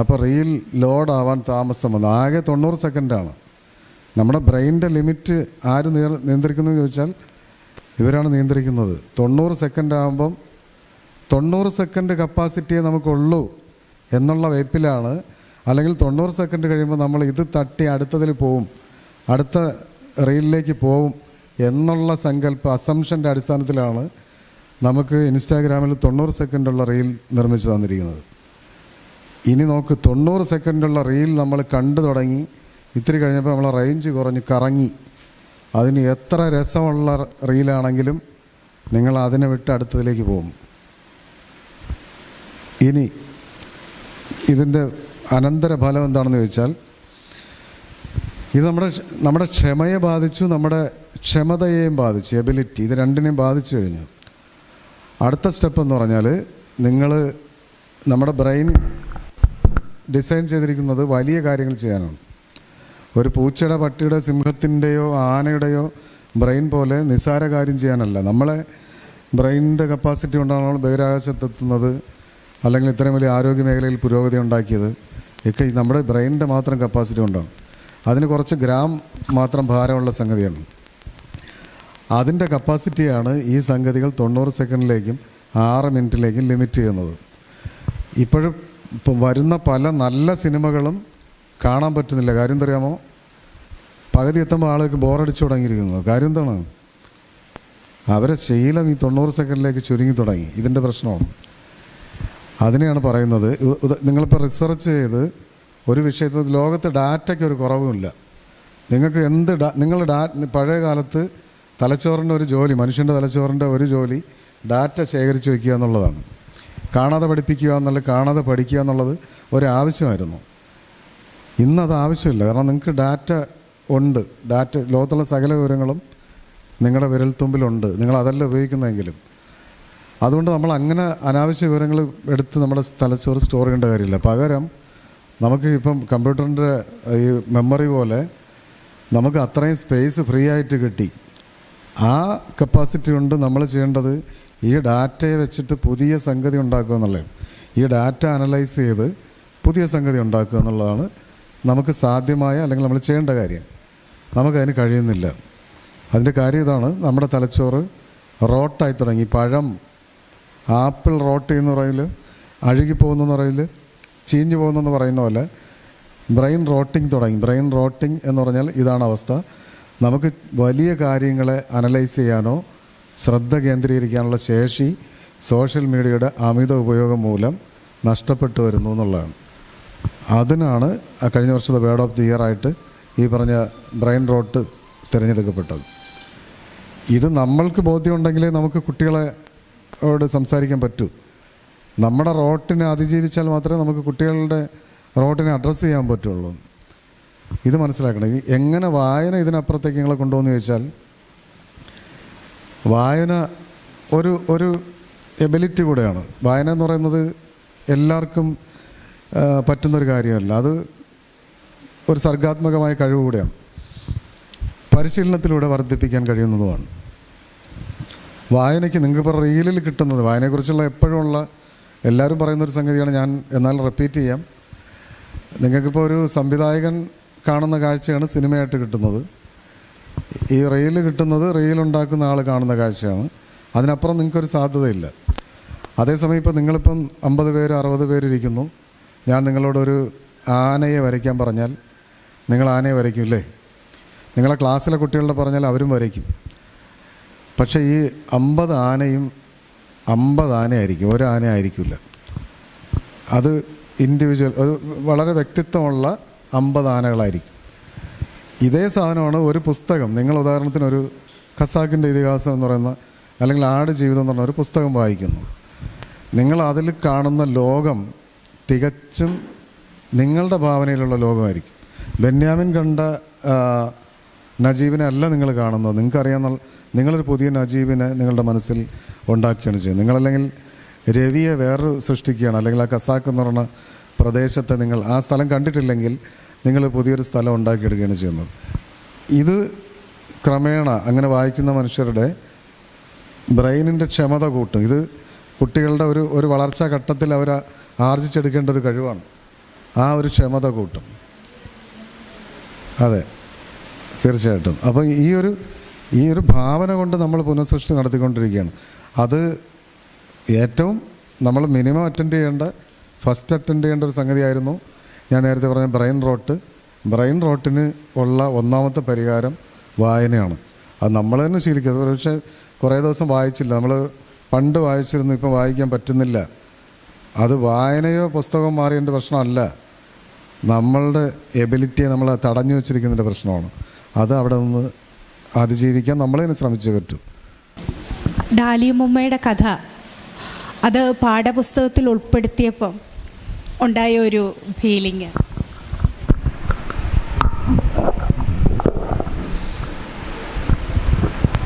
അപ്പോൾ റീൽ ലോഡ് ആവാൻ താമസം വന്നു. ആകെ തൊണ്ണൂറ് സെക്കൻഡാണ് നമ്മുടെ ബ്രെയിനിന്റെ ലിമിറ്റ് ആര് നിയ- നിയന്ത്രിക്കുന്നു ചോദിച്ചാൽ ഇവരാണ് നിയന്ത്രിക്കുന്നത്. തൊണ്ണൂറ് സെക്കൻഡ് ആകുമ്പം തൊണ്ണൂറ് സെക്കൻഡ് കപ്പാസിറ്റിയെ നമുക്കുള്ളൂ എന്നുള്ള വെപ്പിലാണ്. അല്ലെങ്കിൽ തൊണ്ണൂറ് സെക്കൻഡ് കഴിയുമ്പോൾ നമ്മൾ ഇത് തട്ടി അടുത്തതിൽ പോവും. അടുത്ത റീലിലേക്ക് പോവും എന്നുള്ള സങ്കല്പ അസംഷന്റെ അടിസ്ഥാനത്തിലാണ് നമുക്ക് ഇൻസ്റ്റാഗ്രാമിൽ തൊണ്ണൂറ് സെക്കൻഡുള്ള റീൽ നിർമ്മിച്ചു തന്നിരിക്കുന്നത്. ഇനി നോക്ക് തൊണ്ണൂറ് സെക്കൻഡുള്ള റീൽ നമ്മൾ കണ്ടു തുടങ്ങി. ഇത്തിരി കഴിഞ്ഞപ്പോൾ നമ്മളെ റേഞ്ച് കുറഞ്ഞ് കറങ്ങി. അതിന് എത്ര രസമുള്ള റീലാണെങ്കിലും നിങ്ങൾ അതിനെ വിട്ട് അടുത്തതിലേക്ക് പോകും. ഇനി ഇതിന്റെ അനന്തരഫലം എന്താണെന്ന് ചോദിച്ചാൽ ഇത് നമ്മുടെ നമ്മുടെ ക്ഷമയെ ബാധിച്ചു നമ്മുടെ ക്ഷമതയെയും ബാധിച്ചു എബിലിറ്റി ഇത് രണ്ടിനെയും ബാധിച്ചു കഴിഞ്ഞു. അടുത്ത സ്റ്റെപ്പ് എന്ന് പറഞ്ഞാൽ നിങ്ങൾ നമ്മുടെ ബ്രെയിൻ ഡിസൈൻ ചെയ്തിരിക്കുന്നത് വലിയ കാര്യങ്ങൾ ചെയ്യാനാണ്. ഒരു പൂച്ചയുടെ പട്ടിയുടെ സിംഹത്തിന്റെയോ ആനയുടെയോ ബ്രെയിൻ പോലെ നിസ്സാര കാര്യം ചെയ്യാനല്ല. നമ്മളെ ബ്രെയിനിന്റെ കപ്പാസിറ്റി കൊണ്ടാണ് ബഹിരാകാശത്തെത്തുന്നത് അല്ലെങ്കിൽ ഇത്രയും വലിയ ആരോഗ്യ മേഖലയിൽ പുരോഗതി ഉണ്ടാക്കിയത് ഒക്കെ നമ്മുടെ ബ്രെയിനിന്റെ മാത്രം കപ്പാസിറ്റി കൊണ്ടാണ്. അതിന് കുറച്ച് ഗ്രാം മാത്രം ഭാരമുള്ള സംഗതിയാണ്. അതിന്റെ കപ്പാസിറ്റിയാണ് ഈ സംഗതികൾ തൊണ്ണൂറ് സെക്കൻഡിലേക്കും ആറ് മിനിറ്റിലേക്കും ലിമിറ്റ് ചെയ്യുന്നത്. ഇപ്പോഴും ഇപ്പം വരുന്ന പല നല്ല സിനിമകളും കാണാൻ പറ്റുന്നില്ല. കാര്യം എന്തറിയാമോ പകുതി എത്തുമ്പോൾ ആളുകൾക്ക് ബോറടിച്ചു തുടങ്ങിയിരിക്കുന്നു. കാര്യം എന്താണ്? അവരെ ശീലം ഈ തൊണ്ണൂറ് സെക്കൻഡിലേക്ക് ചുരുങ്ങി തുടങ്ങി. ഇതിന്റെ പ്രശ്നമാണ്. അതിനെയാണ് പറയുന്നത്. നിങ്ങളിപ്പോൾ റിസർച്ച് ചെയ്ത് ഒരു വിഷയത്തിൽ ലോകത്ത് ഡാറ്റയ്ക്ക് ഒരു കുറവുമില്ല. നിങ്ങൾക്ക് എന്ത് ഡാ നിങ്ങൾ ഡാ പഴയ കാലത്ത് തലച്ചോറിന്റെ ഒരു ജോലി മനുഷ്യന്റെ തലച്ചോറിന്റെ ഒരു ജോലി ഡാറ്റ ശേഖരിച്ച് വയ്ക്കുക എന്നുള്ളതാണ്. കാണാതെ പഠിപ്പിക്കുക എന്നുള്ള കാണാതെ പഠിക്കുക എന്നുള്ളത് ഒരാവശ്യമായിരുന്നു. ഇന്നത് ആവശ്യമില്ല. കാരണം നിങ്ങൾക്ക് ഡാറ്റ ഉണ്ട്. ഡാറ്റ ലോകത്തുള്ള സകല വിവരങ്ങളും നിങ്ങളുടെ വിരൽത്തുമ്പിലുണ്ട്. നിങ്ങൾ അതല്ല ഉപയോഗിക്കുന്നതെങ്കിലും. അതുകൊണ്ട് നമ്മൾ അങ്ങനെ അനാവശ്യ വിവരങ്ങൾ എടുത്ത് നമ്മുടെ തലച്ചോറ് സ്റ്റോർ ചെയ്യേണ്ട കാര്യമില്ല. പകരം നമുക്ക് ഇപ്പം കമ്പ്യൂട്ടറിന്റെ ഈ മെമ്മറി പോലെ നമുക്ക് അത്രയും സ്പേസ് ഫ്രീ ആയിട്ട് കിട്ടി. ആ കപ്പാസിറ്റി കൊണ്ട് നമ്മൾ ചെയ്യേണ്ടത് ഈ ഡാറ്റയെ വെച്ചിട്ട് പുതിയ സംഗതി ഉണ്ടാക്കുക എന്നുള്ളത് ഈ ഡാറ്റ അനലൈസ് ചെയ്ത് പുതിയ സംഗതി ഉണ്ടാക്കുക എന്നുള്ളതാണ് നമുക്ക് സാധ്യമായ അല്ലെങ്കിൽ നമ്മൾ ചെയ്യേണ്ട കാര്യം. നമുക്കതിന് കഴിയുന്നില്ല. അതിന്റെ കാര്യം ഇതാണ്. നമ്മുടെ തലച്ചോറ് റോട്ടായി തുടങ്ങി. പഴം ആപ്പിൾ റോട്ട് എന്ന് പറയൽ അഴുകിപ്പോകുന്നെന്ന് പറയൽ ചീഞ്ഞു പോകുന്നെന്ന് പറയുന്ന പോലെ ബ്രെയിൻ റോട്ടിങ് തുടങ്ങി. ബ്രെയിൻ റോട്ടിങ് എന്ന് പറഞ്ഞാൽ ഇതാണ് അവസ്ഥ. നമുക്ക് വലിയ കാര്യങ്ങളെ അനലൈസ് ചെയ്യാനോ ശ്രദ്ധ കേന്ദ്രീകരിക്കാനുള്ള ശേഷി സോഷ്യൽ മീഡിയയുടെ അമിത ഉപയോഗം മൂലം നഷ്ടപ്പെട്ടു വരുന്നു എന്നുള്ളതാണ്. അതിനാണ് കഴിഞ്ഞ വർഷത്തെ വേർഡ് ഓഫ് ദി ഇയർ ആയിട്ട് ഈ പറഞ്ഞ ബ്രെയിൻ റോട്ട് തിരഞ്ഞെടുക്കപ്പെട്ടത്. ഇത് നമ്മൾക്ക് ബോധ്യമുണ്ടെങ്കിലേ നമുക്ക് കുട്ടികളെ ഓട് സംസാരിക്കാൻ പറ്റൂ. നമ്മുടെ റോട്ടിനെ അതിജീവിച്ചാൽ മാത്രമേ നമുക്ക് കുട്ടികളുടെ റോട്ടിനെ അഡ്രസ്സ് ചെയ്യാൻ പറ്റുള്ളൂ. ഇത് മനസ്സിലാക്കണം. എങ്ങനെ വായന ഇതിനപ്പുറത്തേക്ക് നിങ്ങളെ കൊണ്ടുപോകുന്ന ചോദിച്ചാൽ വായന ഒരു ഒരു എബിലിറ്റി കൂടെയാണ്. വായന എന്ന് പറയുന്നത് എല്ലാവർക്കും പറ്റുന്നൊരു കാര്യമല്ല. അത് ഒരു സർഗാത്മകമായ കഴിവ് കൂടെയാണ്. പരിശീലനത്തിലൂടെ വർദ്ധിപ്പിക്കാൻ കഴിയുന്നതുമാണ്. വായനയ്ക്ക് നിങ്ങൾക്ക് ഇപ്പോൾ റീലിൽ കിട്ടുന്നത് വായനയെക്കുറിച്ചുള്ള എപ്പോഴും ഉള്ള എല്ലാവരും പറയുന്നൊരു സംഗതിയാണ് ഞാൻ എന്നാൽ റിപ്പീറ്റ് ചെയ്യാം. നിങ്ങൾക്കിപ്പോൾ ഒരു സംവിധായകൻ കാണുന്ന കാഴ്ചയാണ് സിനിമയായിട്ട് കിട്ടുന്നത്. ഈ റീൽ കിട്ടുന്നത് റീൽ ഉണ്ടാക്കുന്ന ആൾ കാണുന്ന കാഴ്ചയാണ്. അതിനപ്പുറം നിങ്ങൾക്കൊരു സാധ്യതയില്ല. അതേസമയം ഇപ്പോൾ നിങ്ങളിപ്പം അമ്പത് പേര് അറുപത് പേരിരിക്കുന്നു ഞാൻ നിങ്ങളോടൊരു ആനയെ വരയ്ക്കാൻ പറഞ്ഞാൽ നിങ്ങൾ ആനയെ വരയ്ക്കും അല്ലേ നിങ്ങളെ ക്ലാസ്സിലെ കുട്ടികളുടെ പറഞ്ഞാൽ അവരും വരയ്ക്കും. പക്ഷേ ഈ അമ്പത് ആനയും അമ്പത് ആനയായിരിക്കും ഒരു ആന ആയിരിക്കില്ല. അത് ഇൻഡിവിജ്വൽ ഒരു വളരെ വ്യക്തിത്വമുള്ള അമ്പത് ആനകളായിരിക്കും. ഇതേ സാധനമാണ് ഒരു പുസ്തകം നിങ്ങൾ ഉദാഹരണത്തിന് ഒരു ഖസാക്കിന്റെ ഇതിഹാസം എന്ന് പറയുന്ന അല്ലെങ്കിൽ ആട് ജീവിതം എന്ന് പറയുന്ന ഒരു പുസ്തകം വായിക്കുന്നു. നിങ്ങൾ അതിൽ കാണുന്ന ലോകം തികച്ചും നിങ്ങളുടെ ഭാവനയിലുള്ള ലോകമായിരിക്കും. ബെന്യാമിൻ കണ്ട നജീബിനെ അല്ല നിങ്ങൾ കാണുന്നത്. നിങ്ങൾക്കറിയാവുന്ന നിങ്ങളൊരു പുതിയ നജീബിനെ നിങ്ങളുടെ മനസ്സിൽ ഉണ്ടാക്കുകയാണ് ചെയ്യുന്നത്. നിങ്ങളല്ലെങ്കിൽ രവിയെ വേറൊരു സൃഷ്ടിക്കുകയാണ്. അല്ലെങ്കിൽ ആ കസാക്ക് എന്ന് പറഞ്ഞ പ്രദേശത്തെ നിങ്ങൾ ആ സ്ഥലം കണ്ടിട്ടില്ലെങ്കിൽ നിങ്ങൾ പുതിയൊരു സ്ഥലം ഉണ്ടാക്കിയെടുക്കുകയാണ് ചെയ്യുന്നത്. ഇത് ക്രമേണ അങ്ങനെ വായിക്കുന്ന മനുഷ്യരുടെ ബ്രെയിനിന്റെ ക്ഷമത കൂട്ടും. ഇത് കുട്ടികളുടെ ഒരു ഒരു വളർച്ചാ ഘട്ടത്തിൽ അവർ ആർജിച്ചെടുക്കേണ്ട ഒരു കഴിവാണ്. ആ ഒരു ക്ഷമത കൂട്ടും. അതെ. തീർച്ചയായിട്ടും. അപ്പം ഈ ഒരു ഈ ഒരു ഭാവന കൊണ്ട് നമ്മൾ പുനഃസൃഷ്ടി നടത്തിക്കൊണ്ടിരിക്കുകയാണ്. അത് ഏറ്റവും നമ്മൾ മിനിമം അറ്റൻഡ് ചെയ്യേണ്ട ഫസ്റ്റ് അറ്റൻഡ് ചെയ്യേണ്ട ഒരു സംഗതിയായിരുന്നു. ഞാൻ നേരത്തെ പറഞ്ഞ ബ്രെയിൻ റോട്ട്. ബ്രെയിൻ റോട്ടിന് ഉള്ള ഒന്നാമത്തെ പരിഹാരം വായനയാണ്. അത് നമ്മൾ തന്നെ ശീലിക്കുക പക്ഷേ കുറേ ദിവസം വായിച്ചില്ല. നമ്മൾ പണ്ട് വായിച്ചിരുന്നു ഇപ്പം വായിക്കാൻ പറ്റുന്നില്ല. അത് വായനയോ പുസ്തകം മാറിയതിന്റെ പ്രശ്നമല്ല. നമ്മളുടെ എബിലിറ്റിയെ നമ്മൾ തടഞ്ഞു വെച്ചിരിക്കുന്നതിന്റെ പ്രശ്നമാണ്. അത് അവിടെ നിന്ന് അതിജീവിക്കാൻ നമ്മൾ തന്നെ ശ്രമിച്ചു പറ്റും. ഡാലിയമ്മയുടെ കഥ. അത് പാഠപുസ്തകത്തിൽ ഉൾപ്പെടുത്തിയപ്പം ഉണ്ടായ ഒരു ഫീലിംഗ്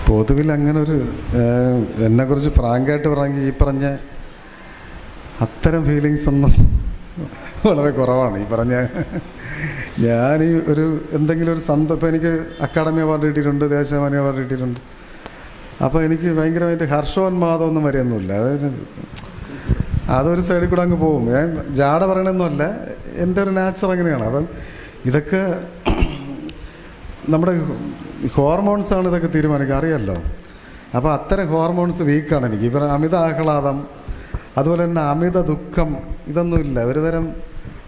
പൊതുവിൽ അങ്ങനെ ഒരു എന്നെ എന്നെക്കുറിച്ച് ഫ്രാങ്കായിട്ട് പറഞ്ഞെങ്കിൽ ഈ പറഞ്ഞ അത്തരം ഫീലിങ്സ് ഒന്നും വളരെ കുറവാണ് ഈ പറഞ്ഞ ഞാൻ ഈ ഒരു എന്തെങ്കിലും ഒരു സന്ത ഇപ്പം എനിക്ക് അക്കാഡമി അവാർഡ് കിട്ടിയിട്ടുണ്ട് ദേശാഭിമാനി അവാർഡ് കിട്ടിയിട്ടുണ്ട്. അപ്പോൾ എനിക്ക് ഭയങ്കരമായിട്ട് ഹർഷോന്മാദമൊന്നും വരെയൊന്നുമില്ല. അതായത് അതൊരു സൈഡിൽ കൂടെ അങ്ങ് പോകും. ഞാൻ ജാട പറയണമെന്നല്ല എന്റെ ഒരു നാച്ചർ അങ്ങനെയാണ്. അപ്പം ഇതൊക്കെ നമ്മുടെ ഹോർമോൺസാണ് ഇതൊക്കെ തീരുമാനിക്കുക. അറിയാമല്ലോ അപ്പോൾ അത്തരം ഹോർമോൺസ് വീക്കാണ് എനിക്ക്. ഇപ്പം അമിത ആഹ്ലാദം അതുപോലെ തന്നെ അമിത ദുഃഖം ഇതൊന്നുമില്ല. ഒരു തരം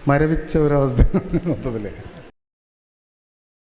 മരവിച്ച ഒരവസ്ഥ മൊത്തത്തിൽ